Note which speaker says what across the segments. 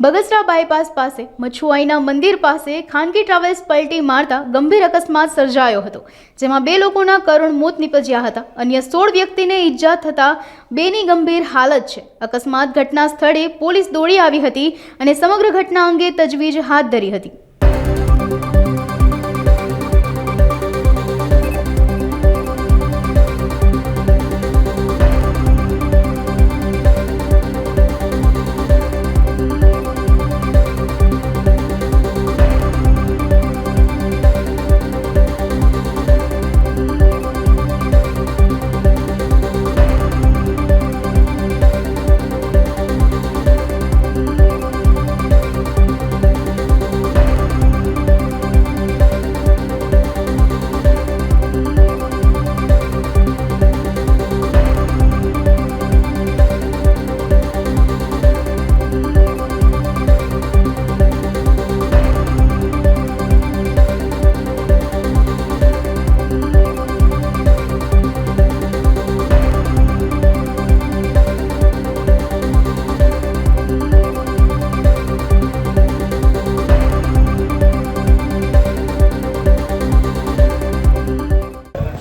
Speaker 1: Bagasara bypass પાસે, મછુઆઈના મંદિર પાસે ખાનગી ટ્રાવેલ્સ પલટી મારતા ગંભીર અકસ્માત સર્જાયો હતો, જેમાં બે લોકોના કરુણ મોત નીપજ્યા હતા. અન્ય સોળ વ્યક્તિને ઈજા થતાં બેની ગંભીર હાલત છે. અકસ્માત ઘટના સ્થળે પોલીસ દોડી આવી હતી અને સમગ્ર ઘટના અંગે તજવીજ હાથ ધરી હતી.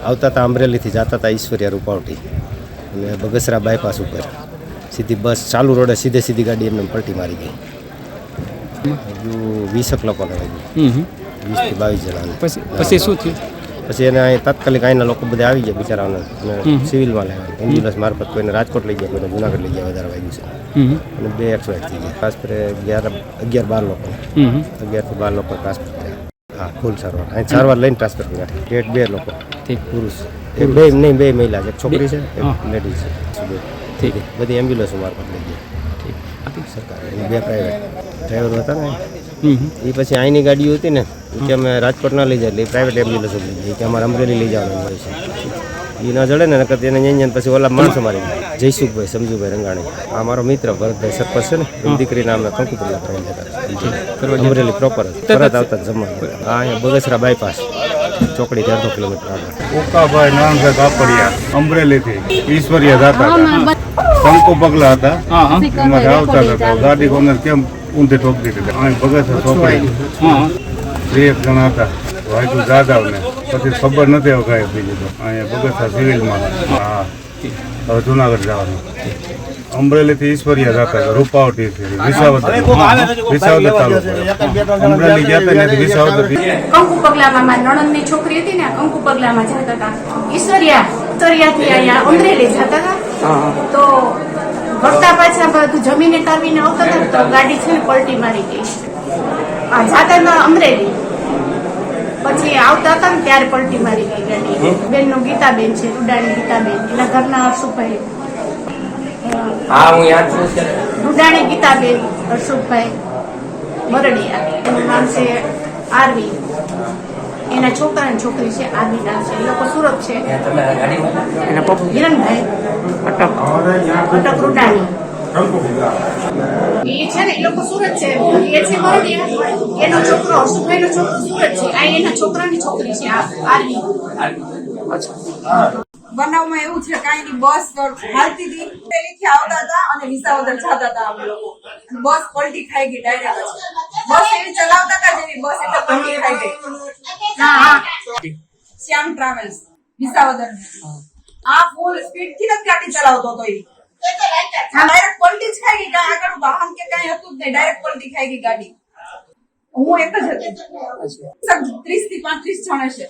Speaker 2: આવતા હતા અમરેલીથી જતા હતા ઈશ્વરિયા રૂપાવટી. અને બગસરા બાયપાસ ઉપર. સીધી બસ ચાલુ રોડે સીધે સીધી ગાડી એમને પલટી મારી ગઈ. હજુ વીસક લોકોને વાગ્યું. વીસથી બાવીસ જણાને
Speaker 3: પછી પછી શું થયું?
Speaker 2: પછી એને અહીં તાત્કાલિક અહીંના લોકો બધા આવી ગયા બિચારાઓને. અને સિવિલમાં લાવ્યા એમ્બ્યુલન્સ મારફત કોઈને રાજકોટ લઈ ગયા કોઈને જુનાગઢ લઈ ગયા વધારે વાગ્યું છે. અને બે એક્સપાયર થઈ ગયા. ટ્રાન્સફરે અગિયાર અગિયાર બાર લોકો. અગિયારથી બાર લોકો ટ્રાન્સફર હા ફૂલ સારવાર. અહીં સારવાર લઈને ટ્રાન્સફર કર્યા ડેટ બે લોકો.
Speaker 3: ઠીક.
Speaker 2: પુરુષ. બે નહીં બે મહિલા છે. એક છોકરી છે. એક લેડીઝ છે.
Speaker 3: ઠીક.
Speaker 2: બધી એમ્બ્યુલન્સ મારફત લઈ ગયા.
Speaker 3: ઠીક.
Speaker 2: સરકાર. બે પ્રાઇવેટ ડ્રાઈવર હતા ને? એ પછી અહીંની ગાડીઓ હતી ને કે અમે રાજકોટ ના લઈ જાય એટલે પ્રાઇવેટ એમ્બ્યુલન્સ લઈ જાય. કે અમારે અમરેલી લઈ જવાનું હોય છે. એ ના જડે ને નકર એને અહીંયા પછી ઓલા માણસો મારી જયસુખભાઈ સમજુભાઈ રંગાણી. આ મારો મિત્ર ભરતભાઈ સરપંચ છે ને એની દીકરીના નામના કંકુપુરના ફ્રેન્ડ અમરેલી પ્રોપર પરત આવતા જમવા. ગયા. આ અહીંયા બગસરા બાયપાસ ચોકડી અડધો કિલોમીટર આગળ.
Speaker 4: ઓકાભાઈ નાનભાઈ કાપડિયા અમરેલીથી. ઈશ્વરિયા દાતા શંકુ પગલા હતા. એમાં આવતા હતા. ગાડી કોને કેમ ઊંધે ઠોકી દીધી અહીં ભગત ચોકડી.
Speaker 3: હા.
Speaker 4: બે એક જણા હતા. વાયુ જાદવને પછી ખબર નથી હવે કાંઈ બીજી તો. અહીંયા બગસા સિવિલમાં. હા. હવે જુનાગઢ જવાનું. અમરેલીથી ઈશ્વરિયા જતા હતા રૂપાવટીથી વિસાવદર. વિસાવદર તાલુકો અમરેલી ગયા હતા ત્યાંથી વિસાવદર
Speaker 5: કંકુ પગલામાં મારી નણંદની છોકરી હતી ને કંકુ પગલામાં જતા હતા. ઈશ્વરિયા ઈશ્વરિયાથી અહીંયા અમરેલી જતા હતા. તો વળતા પાછા બધું જમીને તાવીને આવતા હતા ને તો ગાડી છે ને પલટી મારી ગઈ. આ જાતા અમરેલી. પછી આવતા હતા ને ત્યારે પલટી મારી ગઈ ગાડી. બેનનું ગીતાબેન છે રૂડાણી ગીતાબેન. એના ઘરના હર્ષુભાઈ.
Speaker 6: હા હું યાદ છું
Speaker 5: રૂડાણી ગીતાબેન હર્ષુભાઈ મરડિયા એનું નામ છે આરવી. એના છોકરા ને છોકરી છે આરવી નામ છે. એ લોકો સુરત છે. હિરણભાઈ. અટક. રૂડાણી એ છે ને એ લોકો સુરત છે. એ છે બરડિયા એનો છોકરો હર્ષુભાઈ નો છોકરો સુરત છે. આ એના છોકરાની છોકરી છે આ આરવી
Speaker 7: બનાવમાં એવું છે કાંઈ ની બસ હાલતી હતી. પેલીથી આવતા હતા અને વિસાવદર જતા હતા અમે લોકો. બસ પલટી ખાઈ ગઈ ડાયરેક્ટ બસ એવી ચલાવતા હતા જેવી બસ એટલે પલટી ખાઈ ગઈ. શ્યામ ટ્રાવેલ્સ વિસાવદર આ ફૂલ સ્પીડથી જ ગાડી ચલાવતો હતો એ ડાયરેક્ટ પલટી જ ખાઈ ગઈ આગળ વાહન કે કઈ હતું જ નહીં ડાયરેક્ટ પલટી ખાઈ ગઈ ગાડી. હું એક જ હતી. ત્રીસથી પાંત્રીસ જણ હશે